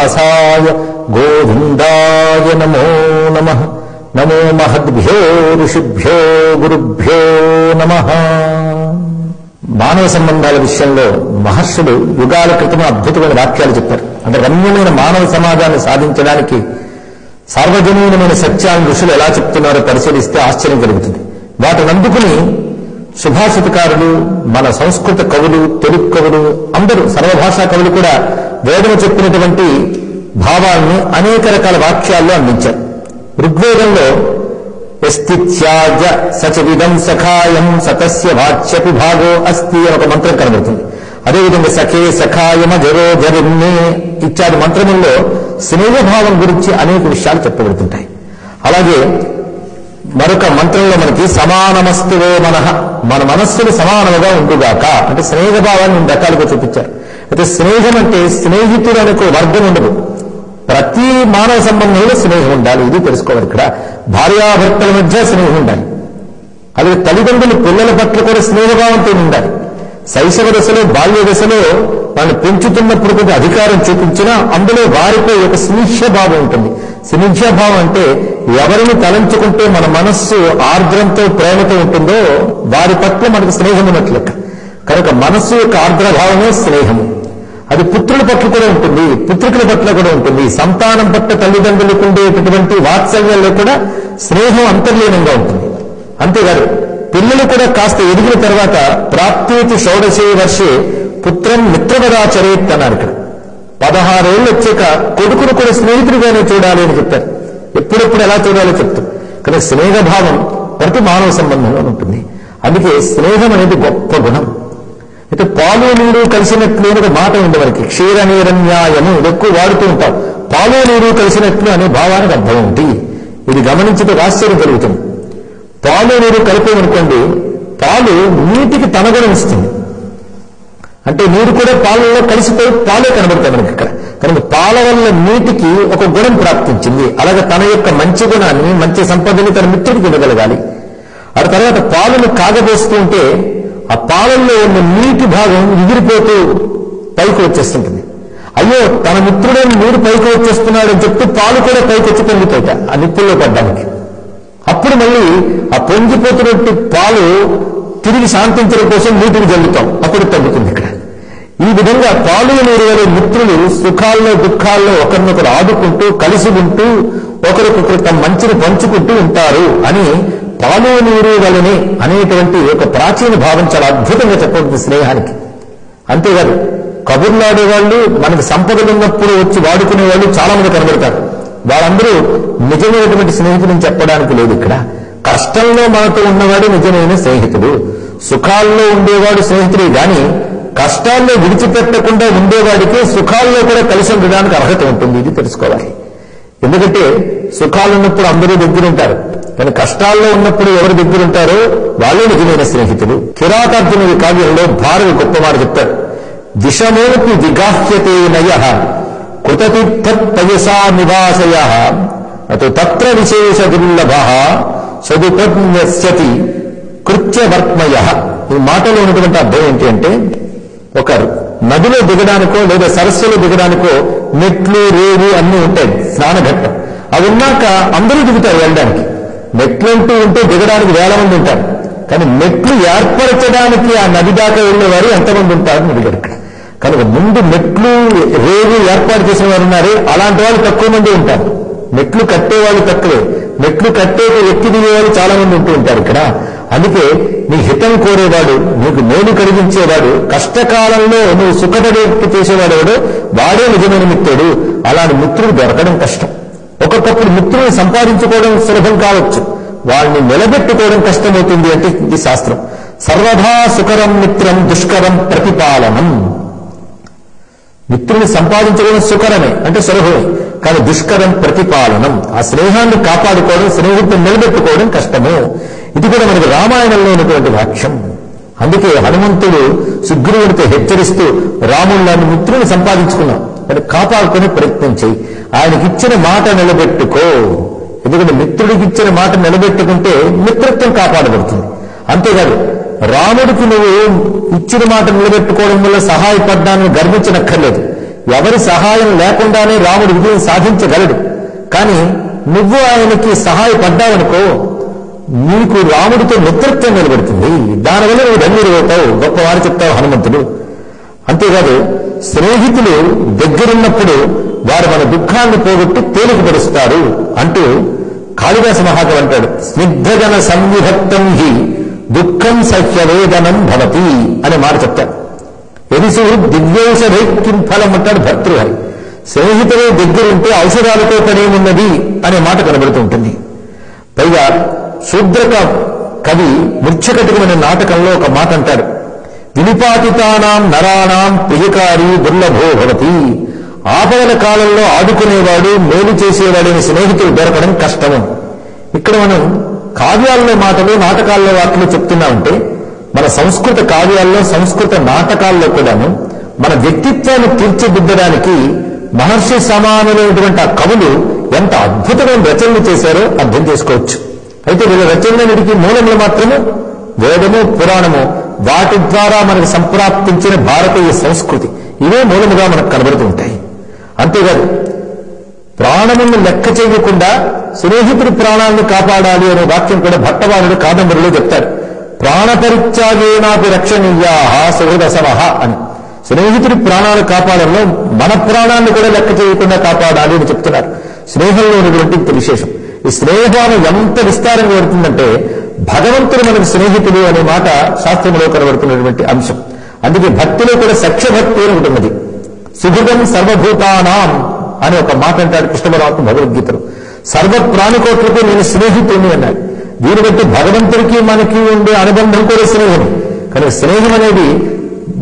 వ్యాసాయ గోవిందాయ నమో నమ. నమో మహద్భ్యో ఋషిభ్యో గురుభ్యో నమ. మానవ సంబంధాల విషయంలో మహర్షులు యుగాల క్రితం అద్భుతమైన వాక్యాలు చెప్పారు. అంటే రమ్యమైన మానవ సమాజాన్ని సాధించడానికి సార్వజనీనమైన సత్యాన్ని ఋషులు ఎలా చెప్తున్నారో పరిశీలిస్తే ఆశ్చర్యం కలుగుతుంది. వాటిని అందుకుని సుభాషితకారులు మన సంస్కృత కవులు తెలుగు కవులు అందరూ సర్వభాషా కవులు కూడా వేదము చెప్పినటువంటి భావాల్ని అనేక రకాల వాక్యాల్లో అందించారు. ఋగ్వేదంలో ఎస్తిత్యాజ సచవిదం సఖాయం సతస్య వాచ్యపి భాగో అస్తి అని ఒక మంత్రం కనబడుతుంది. అదేవిధంగా సఖే సఖాయమ జరో జరిమ్మే ఇత్యాది మంత్రముల్లో స్నేహభావం గురించి అనేక విషయాలు చెప్పబడుతుంటాయి. అలాగే మరొక మంత్రంలో మనకి సమానమస్తువో మన మన మనస్సులు సమానముగా ఉండుగాక అంటే స్నేహభావాన్ని రెండు రకాలుగా చూపించారు. అయితే స్నేహం అంటే స్నేహితుడు అనే వర్గం ఉండదు. ప్రతి మానవ సంబంధంలో స్నేహం ఉండాలి. ఇది తెలుసుకోవాలి ఇక్కడ. భార్యాభర్తల మధ్య స్నేహం ఉండాలి. అలాగే తల్లిదండ్రులు పిల్లల పట్ల కూడా స్నేహభావంతో ఉండాలి. శైశవ దశలో బాల్య దశలో వాళ్ళు పెంచుతున్నప్పుడు కొంచెం అధికారం చూపించినా అందులో వారిపై ఒక స్నిహ్య భావం ఉంటుంది. స్నిహ్య భావం అంటే ఎవరిని తలంచుకుంటే మన మనస్సు ఆర్ద్రంతో ప్రేమతో ఉంటుందో వారి పట్ల మనకు స్నేహం ఉన్నట్లు లెక్క. కనుక మనస్సు యొక్క ఆర్ద్రభావమే స్నేహము. అది పుత్రుల పట్ల కూడా ఉంటుంది. పుత్రికల పట్ల కూడా ఉంటుంది. సంతానం పట్ల తల్లిదండ్రులకు ఉండేటటువంటి వాత్సల్యంలో కూడా స్నేహం అంతర్లీనంగా ఉంటుంది. అంతేకాదు పిల్లలు కూడా కాస్త ఎదిగిన తర్వాత ప్రాప్తేతి షోడశే వర్షే పుత్రం మిత్రవదాచరేత్ అన్నారు ఇక్కడ. పదహారేళ్ళు వచ్చాక కొడుకును కూడా స్నేహితుడిగానే చూడాలి అని చెప్పారు. ఎప్పుడెప్పుడు ఎలా చూడాలో చెప్తారు కానీ స్నేహభావం ప్రతి మానవ సంబంధంలో ఉంటుంది. అందుకే స్నేహం అనేది గొప్ప గుణం. అయితే పాలు నీరు కలిసినట్లు అని ఒక మాట ఉంది మనకి క్షీర నీరన్యాయము ఎక్కువ వాడుతూ ఉంటాం పాలు నీరు కలిసినట్లు అనే భావానికి అర్థం ఉంది ఇది గమనించితే ఆశ్చర్యం కలుగుతుంది. పాలు నీరు కలిపేమనుకోండి పాలు నీటికి తన గుణం ఇస్తుంది. అంటే నీరు కూడా పాలలో కలిసిపోయి పాలే కనబడతాయి మనకి ఇక్కడ. కనుక పాల వల్ల నీటికి ఒక గుణం ప్రాప్తించింది. అలాగే తన యొక్క మంచి గుణాన్ని మంచి సంపదని తన మిత్రుడికి ఇవ్వగలగాలి. ఆ తర్వాత పాలను కాగబోస్తూ ఉంటే ఆ పాలల్లో ఉన్న నీటి భాగం ఎగిరిపోతూ పైకి వచ్చేస్తుంటుంది. అయ్యో తన మిత్రుడే నీరు పైకి వచ్చేస్తున్నాడు అని చెప్తూ పాలు కూడా పైకి వచ్చి పొంగిపోతాయి ఆ నిప్పుల్లో పడ్డానికి. అప్పుడు మళ్ళీ ఆ పొంగిపోతున్నట్టు పాలు తిరిగి శాంతించడం కోసం నీటిని జల్లుతాం. అప్పుడు తగ్గుతుంది ఇక్కడ. ఈ విధంగా పాలు నీరు మిత్రులు సుఖాల్లో దుఃఖాల్లో ఒకరినొకరు ఆదుకుంటూ కలిసి ఉంటూ ఒకరికొకరు తమ మంచిని పంచుకుంటూ ఉంటారు అని పాలు నీరు వలని అనేటువంటి ఒక ప్రాచీన భావం చాలా అద్భుతంగా చెప్పవచ్చు స్నేహానికి. అంతేకాదు కబుర్లాడే వాళ్ళు మనకి సంపదలు ఉన్నప్పుడు వచ్చి వాడుకునే వాళ్ళు చాలా మంది కనబడతారు వాళ్ళందరూ నిజమైనటువంటి స్నేహితులని చెప్పడానికి లేదు ఇక్కడ. కష్టంలో మనతో ఉన్నవాడు నిజమైన స్నేహితుడు. సుఖాల్లో ఉండేవాడు స్నేహితుడే గాని కష్టాల్లో విడిచిపెట్టకుండా ఉండేవాడికి సుఖాల్లో కూడా కలిసి ఉండడానికి అర్హత ఉంటుంది. ఇది తెలుసుకోవాలి. ఎందుకంటే సుఖాలు ఉన్నప్పుడు అందరూ దగ్గర ఉంటారు కానీ కష్టాల్లో ఉన్నప్పుడు ఎవరు దగ్గర ఉంటారో వాళ్ళే నిజమైన స్నేహితులు. కిరాతార్జునుడి కావ్యంలో భారవి గొప్ప మాట చెప్తారు. దిశమోపి విగాహ్యతే నయ కృతతీర్థపయసా నివాసయ అటు తత్ర విశేష దుర్లభ సదుపజ్ఞస్యతి కృత్యవర్త్మయ. ఈ మాటలో ఉన్నటువంటి అర్థం ఏంటి అంటే ఒక నదిలో దిగడానికో లేదా సరస్సులో దిగడానికో మెట్లు రేవు అన్నీ ఉంటాయి స్నానఘట్టం. అవి ఉన్నాక అందరూ దిగుతారు వెళ్ళడానికి. మెట్లంటూ ఉంటే దిగడానికి వేల మంది ఉంటారు. కానీ మెట్లు ఏర్పరచడానికి ఆ నది దాకా వెళ్ళేవారు ఎంతమంది ఉంటారని అడిగారు ఇక్కడ. కనుక ముందు మెట్లు రేవు ఏర్పాటు చేసిన వారు ఉన్నారు. అలాంటి వాళ్ళు తక్కువ మంది ఉంటారు. మెట్లు కట్టేవాళ్ళు తక్కువే. మెట్లు కట్టే ఎక్కి దిగేవాళ్ళు చాలా మంది ఉంటూ ఉంటారు ఇక్కడ. అందుకే నీ హితం కోరేవాడు నీకు మేలు కలిగించేవాడు కష్టకాలంలో నువ్వు సుఖపడేట్టు చేసేవాడు వాడే నిజమైన మిత్రుడు. అలాంటి మిత్రుడు దొరకడం కష్టం. ఒకప్పుడు మిత్రుని సంపాదించుకోవడం సులభం కావచ్చు. వాళ్ళని నిలబెట్టుకోవడం కష్టమవుతుంది అంటే ఇది శాస్త్రం. సర్వదా సుకరం మిత్రం దుష్కరం ప్రతిపాలనం. మిత్రుని సంపాదించుకోవడం సుకరమే అంటే సులభమే. కానీ దుష్కరం ప్రతిపాలనం. ఆ స్నేహాన్ని కాపాడుకోవడం స్నేహితుని నిలబెట్టుకోవడం కష్టము. ఇది కూడా మనకి రామాయణంలో ఉన్నటువంటి వాక్యం. అందుకే హనుమంతుడు సుగ్రీవుడితో హెచ్చరిస్తూ రాముళ్ళని మిత్రుని సంపాదించుకున్నాం మరి కాపాడుకునే ప్రయత్నం చేయి. ఆయనకి ఇచ్చిన మాట నిలబెట్టుకో. ఎందుకంటే మిత్రుడికి ఇచ్చిన మాట నిలబెట్టుకుంటే మిత్రత్వం కాపాడబడుతుంది. అంతేకాదు రాముడికి నువ్వు ఇచ్చిన మాట నిలబెట్టుకోవడం వల్ల సహాయపడ్డాన్ని గర్వించనక్కర్లేదు. ఎవరి సహాయం లేకుండానే రాముడు విజయం సాధించగలడు. కానీ నువ్వు ఆయనకి సహాయపడ్డావనుకో నీకు రాముడితో మిత్రత్వం నిలబెడుతుంది. దానివల్ల నువ్వు ధన్యుడు అవుతావు గొప్పవారు చెప్తావు హనుమంతుడు. అంతేకాదు స్నేహితులు దగ్గరున్నప్పుడు వారు మన దుఃఖాన్ని పోగొట్టి తేలికపరుస్తారు అంటూ కాళిదాస మహాకవి అంటాడు స్నిగ్ధజన సంవిభక్తం హి దుఃఖం సహ్యవేదనం భవతి అనే మాట చెప్తాడు. ఎదిసు కిం ఫలం అంటాడు భర్తృహరి. స్నేహితులు దగ్గరుంటే ఔషధాలతో పనేమున్నది అనే మాట కనబడుతూ ఉంటుంది. పైగా శూద్రక కవి మృత్యుకటికమైన నాటకంలో ఒక మాట అంటాడు వినిపాతితానాం నరాణాం ప్రియకారి దుర్లభో భవతి. ఆపదల కాలంలో ఆదుకునేవాడు మేలు చేసేవాడని స్నేహితుడు దొరకడం కష్టము. ఇక్కడ మనం కావ్యాల్లో మాటలు నాటకాల్లో వాటిలో చెప్తున్నామంటే మన సంస్కృత కావ్యాల్లో సంస్కృత నాటకాల్లో కూడాను మన వ్యక్తిత్వాన్ని తీర్చిదిద్దడానికి మహర్షి సమానమైనటువంటి ఆ కవులు ఎంత అద్భుతమైన రచనలు చేశారో అర్థం చేసుకోవచ్చు. అయితే వీళ్ళ రచనలన్నిటికీ మూలంలో మాత్రమే వేదము పురాణము వాటి ద్వారా మనకు సంప్రాప్తించిన భారతీయ సంస్కృతి. ఇవే మూలముగా మనకు కనబడుతూ ఉంటాయి. అంతేకాదు ప్రాణమును లెక్క చేయకుండా స్నేహితుడి ప్రాణాలను కాపాడాలి అనే వాక్యం కూడా భట్టవానుడు కాదంబరిలో చెప్తాడు. ప్రాణపరిత్యాగే నాకు రక్షణీయా సుహృదసమహ అని. స్నేహితుడి ప్రాణాలు కాపాడంలో మన ప్రాణాన్ని కూడా లెక్క చేయకుండా కాపాడాలి అని చెప్తున్నారు. స్నేహంలో ఉన్నటువంటి విశేషం. ఈ స్నేహాన్ని ఎంత విస్తారంగా పడుతుందంటే భగవంతుడు మనకు స్నేహితుడు అనే మాట శాస్త్రంలో కనబడుతున్నటువంటి అంశం. అందుకే భక్తిలో కూడా సఖ్యభక్తి అని ఉంటున్నది సుహృదం సర్వభూతానాం అని ఒక మాట అంటాడు కృష్ణ పరమాత్మ భగవద్గీతలో. సర్వ ప్రాణికోట్లకు నేను స్నేహితుడిని అన్నాడు. దీన్ని బట్టి భగవంతుడికి మనకి ఉండే అనుబంధం కూడా స్నేహం కానీ స్నేహం అనేది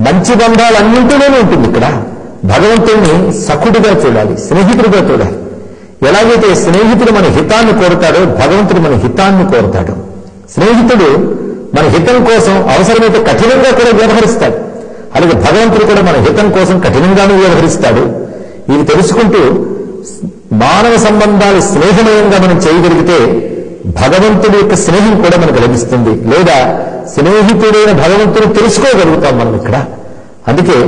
మంచి బంధాలన్నింటిలోనే ఉంటుంది ఇక్కడ. భగవంతుడిని సఖుడిగా చూడాలి స్నేహితుడిగా చూడాలి. ఎలాగైతే స్నేహితుడు మన హితాన్ని కోరుతాడో భగవంతుడు మన హితాన్ని కోరుతాడు. స్నేహితుడు మన హితం కోసం అవసరమైతే కఠినంగా కూడా వ్యవహరిస్తాడు. అలాగే భగవంతుడు కూడా మన హితం కోసం కఠినంగానూ వ్యవహరిస్తాడు. ఇవి తెలుసుకుంటూ మానవ సంబంధాలు స్నేహమయంగా మనం చేయగలిగితే భగవంతుడి యొక్క స్నేహం కూడా మనకు లభిస్తుంది. లేదా స్నేహితుడైన భగవంతుని తెలుసుకోగలుగుతాం మనం ఇక్కడ. అందుకే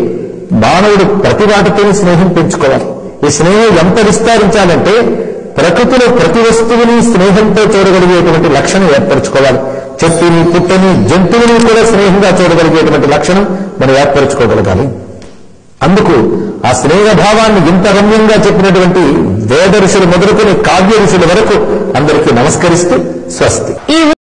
మానవుడు ప్రతి వాటితోనే స్నేహం పెంచుకోవాలి. ఈ స్నేహం ఎంత విస్తరించాలంటే ప్రకృతిలో ప్రతి వస్తువుని స్నేహంతో చూడగలిగేటువంటి లక్షణం ఏర్పరచుకోవాలి. చెట్టుని పుట్టని జంతువుని కూడా స్నేహంగా చూడగలిగేటువంటి లక్షణం మనం ఏర్పరచుకోగలగాలి. అందుకు ఆ స్నేహభావాన్ని ఇంత రమ్యంగా చెప్పినటువంటి వేద ఋషులు మొదలుకొని కావ్య ఋషుల వరకు అందరికీ నమస్కరిస్తూ స్వస్తి.